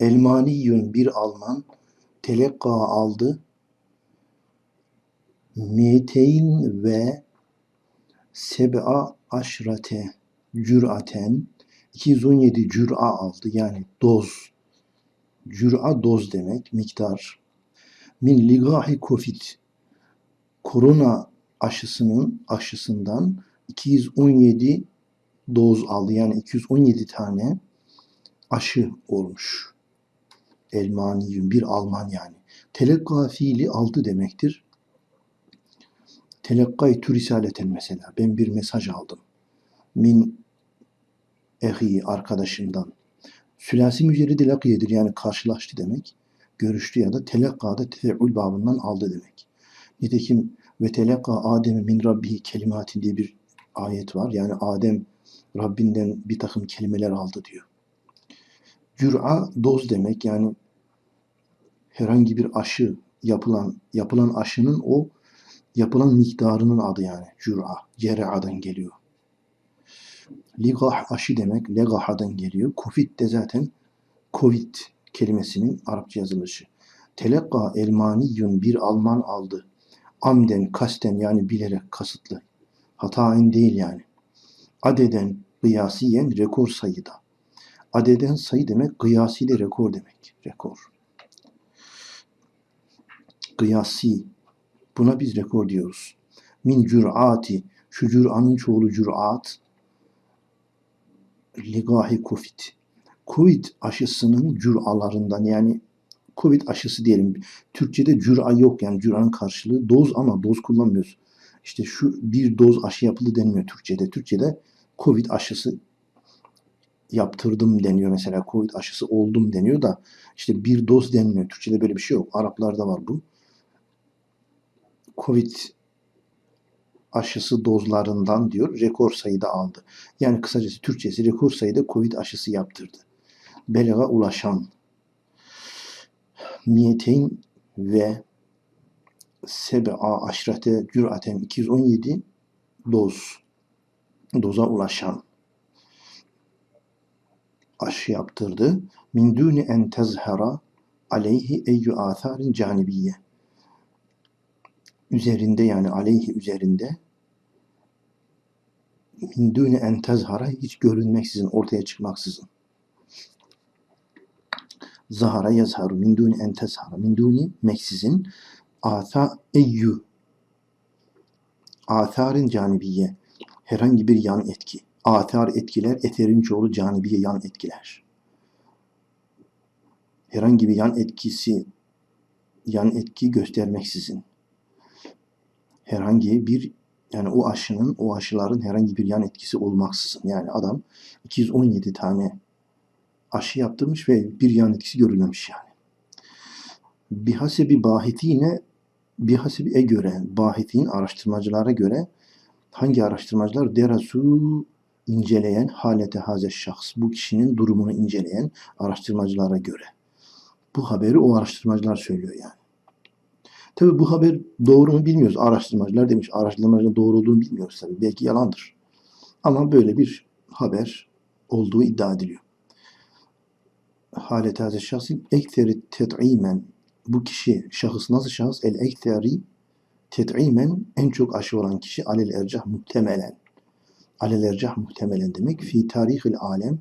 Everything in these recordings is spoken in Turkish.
Elmaniyun bir Alman telekka aldı. Meteyn ve seb'a aşrate cüraten 217 cüra aldı. Yani doz. Cüra doz demek, miktar. Min ligahi covid. Korona aşısının aşısından 217 doz aldı. Yani 217 tane aşı olmuş. Elmaniyun bir Alman yani. Telekka fiili aldı demektir. Telekkaytu risaleten mesela. Ben bir mesaj aldım. Min ehi arkadaşımdan. Sülasi mücerredi lakiyedir yani karşılaştı demek. Görüştü ya da telekkada tefe'ül babından aldı demek. Nitekim ve telekka Adem'e min rabbihi kelimatin diye bir ayet var. Yani Adem Rabbinden bir takım kelimeler aldı diyor. Cür'a doz demek yani herhangi bir aşı yapılan yapılan aşının o yapılan miktarının adı yani cür'a. Cera'dan geliyor. Ligah aşı demek legaha'dan geliyor. Covid de zaten Covid kelimesinin Arapça yazılışı. Telekka elmaniyun bir Alman aldı. Amden, kasten yani bilerek, kasıtlı. Hataen değil yani. Adeden, kıyasiyen rekor sayıda. Adeden sayı demek, kıyasi de rekor demek. Rekor. Kıyasi. Buna biz rekor diyoruz. Min cür'ati. Şu cür'anın çoğulu cür'at. Ligahi Covid. Covid aşısının cür'alarından yani Covid aşısı diyelim. Türkçe'de cür'a yok yani cür'anın karşılığı doz ama doz kullanmıyoruz. İşte şu bir doz aşı yapıldı denmiyor Türkçe'de. Türkçe'de Covid aşısı yaptırdım deniyor mesela. Covid aşısı oldum deniyor da işte bir doz denmiyor. Türkçe'de böyle bir şey yok. Araplarda var bu. Covid aşısı dozlarından diyor rekor sayıda aldı. Yani kısacası Türkçesi rekor sayıda Covid aşısı yaptırdı. Belaga ulaşan miyeteyn ve seb'a aşrate cüraten 217 doz doza ulaşan aşı yaptırdı. Min duni en tezhera aleyhi eyyü atharin canibiye. Üzerinde yani aleyhi üzerinde min duni en tezhara hiç görünmeksizin, ortaya çıkmaksızın. Zahara yazharu min duni en tezhara. Min duni meksizin ata eyyü atharin canibiye herhangi bir yan etki. Atar etkiler, eterin çoğulu canibiye yan etkiler. Herhangi bir yan etkisi, yan etki göstermeksizin. Herhangi bir, yani o aşının, o aşıların herhangi bir yan etkisi olmaksızın. Yani adam 217 tane aşı yaptırmış ve bir yan etkisi görülmemiş yani. Bihasebi bahitine, bihasebi'e göre, bahitin araştırmacılara göre hangi araştırmacılar derasu inceleyen halete haze şahs bu kişinin durumunu inceleyen araştırmacılara göre. Bu haberi o araştırmacılar söylüyor yani. Tabi bu haber doğru mu bilmiyoruz. Araştırmacılar demiş. Araştırmacıların doğru olduğunu bilmiyoruz tabi. Belki yalandır. Ama böyle bir haber olduğu iddia ediliyor. Halet haze şahsin ekteri tet'imen bu kişi şahıs nasıl şahıs? El ekteri tet'imen en çok aşı olan kişi alel ercah muhtemelen. Alel ercah muhtemelen demek. Fi tarihil alem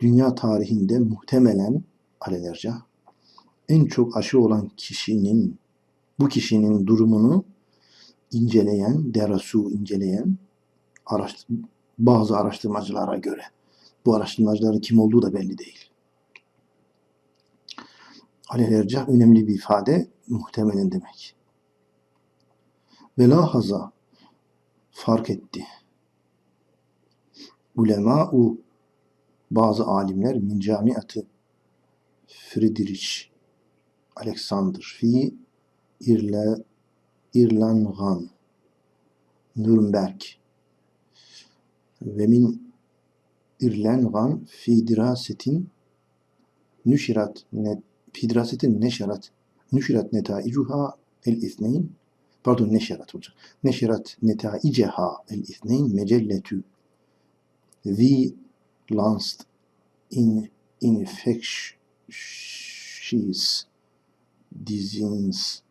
dünya tarihinde muhtemelen alel ercah en çok aşı olan kişinin bu kişinin durumunu inceleyen, derasu inceleyen araştır, bazı araştırmacılara göre. Bu araştırmacıların kim olduğu da belli değil. Alelерcah önemli bir ifade, muhtemelen demek. Velahaza fark etti. Ulema'u bazı alimler min camiatı Friedrich Alexander fi İrla, İrlangan Nürnberg. Ve min İrlangan fi dirasetin nüşirat net fi dirasetin neşerat nüşirat netaicuha el ithneyn pardon neşerat hocam neşerat netaiceha el ithneyn mecelletü the lanced in Infectious Disease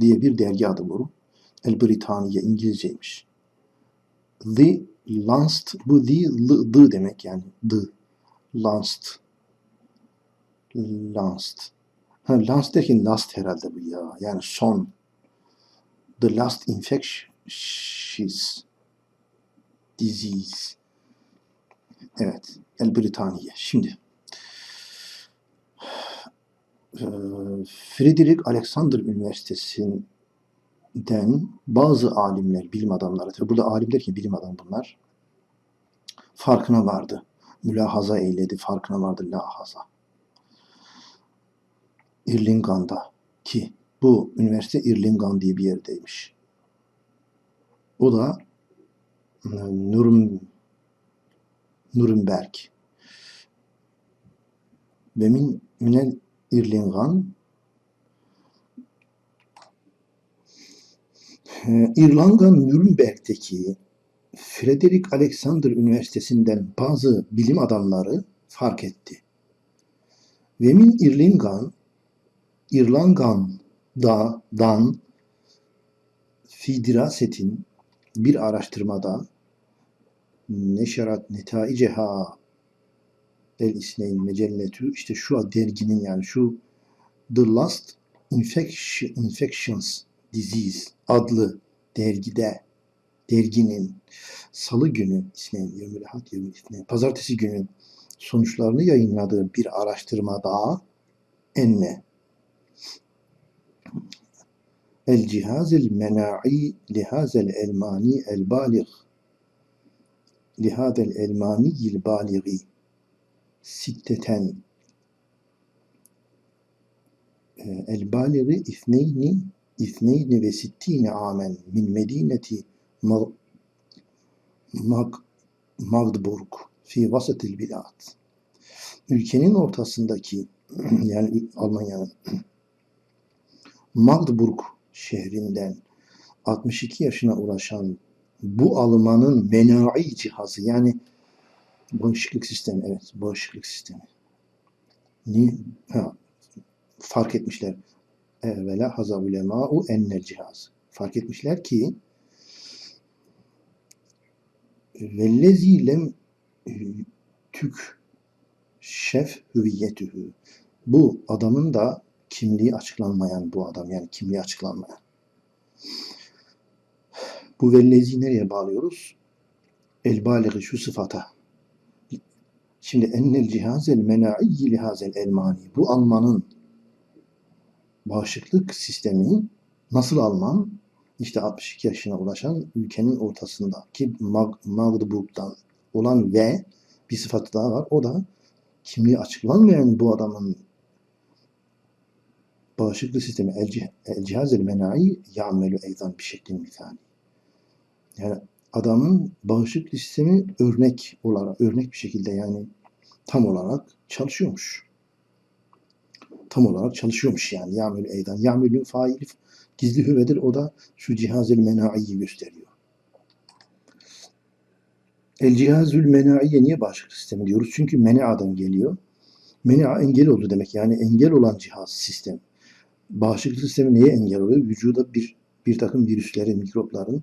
diye bir dergi adı bu. El Britaniye İngilizceymiş. The Last, bu the, l, the demek yani the, last, last. Ha, last derken last herhalde bu ya. Yani son. The last infectious disease. Evet. El Britaniye. Şimdi eee, Frederick Alexander Üniversitesi'nden bazı alimler, bilim adamları, tabi burada alim derken bilim adamı bunlar, farkına vardı. Mülahaza eyledi, farkına vardı lahaza. Irlingan'da ki bu üniversite Irlingan diye bir yerdeymiş. O da e, Nürn, Nürnberg. Ve min, minel Irlingan e, İrlanda Nürnberg'deki Frederick Alexander Üniversitesi'nden bazı bilim adamları fark etti. Ve min Irlingan, İrlangan'da dan Fidiraset'in bir araştırmada neşerat netaiceha el isneyn mecelletü işte şu derginin yani şu The Last Infection, Infections Disease adlı dergide derginin salı günü isneyn yevmül ahad yevmül isneyn pazartesi günü sonuçlarını yayınladığı bir araştırmada enne el cihazil mena'i lihazel elmani el baligh lihadel elmani il balighi sitteten el balighi ithneyni ithneyni ve sittine amen min medineti Mag- Mag- Magdeburg fi vasatil bilad. Ülkenin ortasındaki yani Almanya'nın Magdeburg şehrinden 62 yaşına ulaşan bu Almanın menai cihazı yani bağışıklık sistemi evet bağışıklık sistemi. Ni, ha, fark etmişler. Evvela haza ulema'u ennel cihaz. Fark etmişler ki vellezi lem tük şef hüviyetühü. Bu adamın da kimliği açıklanmayan bu adam yani kimliği açıklanmayan. Bu vellezi nereye bağlıyoruz? El şu sıfata. Şimdi ennel cihazel mena'iyyi lihazel elmani. Bu Almanın bağışıklık sistemi nasıl Alman? İşte 62 yaşına ulaşan ülkenin ortasında ki Mag Magdeburg'dan olan ve bir sıfatı daha var. O da kimliği açıklanmayan bu adamın bağışıklık sistemi el, cih el menai ya'melu eydan bir şeklin misali. Yani adamın bağışıklık sistemi örnek olarak, örnek bir şekilde yani tam olarak çalışıyormuş. Tam olarak çalışıyormuş yani. Ya'melu eydan. Ya'melün faili gizli hüvedir. O da şu cihazel menaiyi gösteriyor. El cihazül menaiye niye bağışıklık sistemi diyoruz? Çünkü mena'dan geliyor. Mena engel oldu demek. Yani engel olan cihaz sistem. Bağışıklık sistemi neye engel oluyor? Vücuda bir bir takım virüslerin, mikropların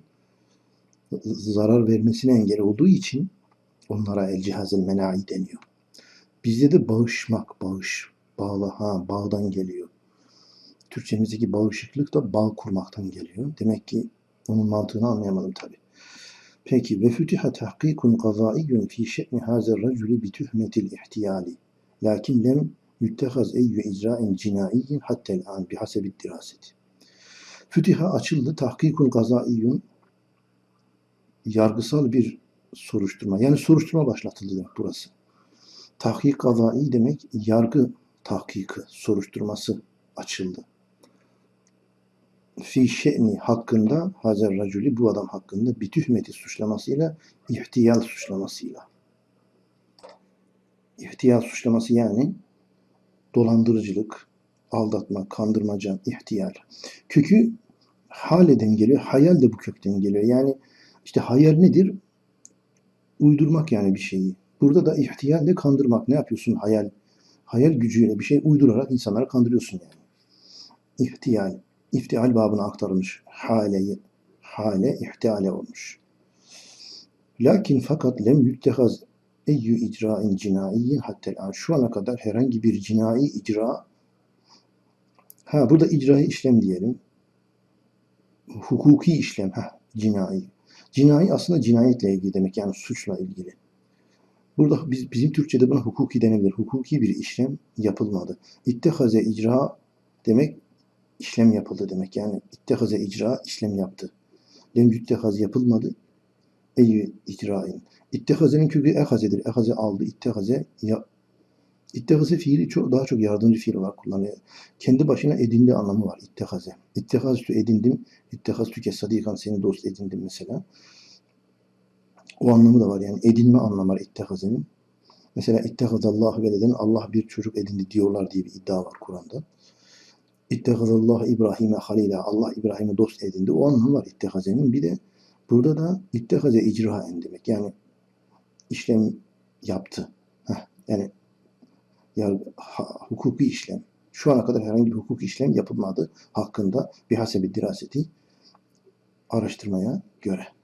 zarar vermesine engel olduğu için onlara el cihazel menai deniyor. Bizde de bağışmak, bağış, bağla, ha bağdan geliyor. Türkçemizdeki bağışıklık da bağ kurmaktan geliyor. Demek ki onun mantığını anlayamadım tabi. Peki ve fütiha tahkikun kazaiyyun fi şe'ni hazer raculi bi tuhmetil ihtiyali. Lakin lem yüttehaz eyyü icrain cinaiyin hattel an bi hasebit diraseti. Fütiha açıldı tahkikun kazaiyyun yargısal bir soruşturma. Yani soruşturma başlatıldı burası. Tahkik kazai demek yargı tahkiki, soruşturması açıldı. Fi şe'ni hakkında Hazer Raculi bu adam hakkında bir tühmeti suçlamasıyla ihtiyal suçlamasıyla. İhtiyal suçlaması yani dolandırıcılık, aldatma, kandırmaca, ihtiyal. Kökü haleden geliyor, hayal de bu kökten geliyor. Yani işte hayal nedir? Uydurmak yani bir şeyi. Burada da ihtiyalle kandırmak. Ne yapıyorsun hayal? hayal gücüyle bir şey uydurarak insanları kandırıyorsun yani. İhtiyal. İftial babına aktarılmış. Haleyi, hale ihtiale olmuş. Lakin fakat lem yüttehaz eyyü icrain cinaiyin hattel an. Şu ana kadar herhangi bir cinai icra ha burada icrai işlem diyelim. Hukuki işlem ha cinai. Cinai aslında cinayetle ilgili demek yani suçla ilgili. Burada biz, bizim Türkçe'de buna hukuki denebilir. Hukuki bir işlem yapılmadı. İttehaze icra demek işlem yapıldı demek. Yani ittehaze icra işlem yaptı. Lem yüttehaz yapılmadı. Eyyü icrain. İttehazenin kökü ehazedir. Ehaze aldı. İttehaze ya, İttehaze fiili çok, daha çok yardımcı fiil olarak kullanılıyor. Kendi başına edindi anlamı var ittehaze. İttehaztü edindim. İttehaztü ke sadikan seni dost edindim mesela. O anlamı da var yani edinme anlamı var ittehazenin. Mesela ittehazallahu veleden Allah bir çocuk edindi diyorlar diye bir iddia var Kur'an'da. İttehazallahu İbrahim'e halila Allah İbrahim'i dost edindi. O anlamı var ittehazenin. Bir de burada da ittehaze icraen demek. Yani işlem yaptı. Heh, yani ya ha- hukuki işlem. Şu ana kadar herhangi bir hukuki işlem yapılmadı hakkında bir hasebi diraseti araştırmaya göre.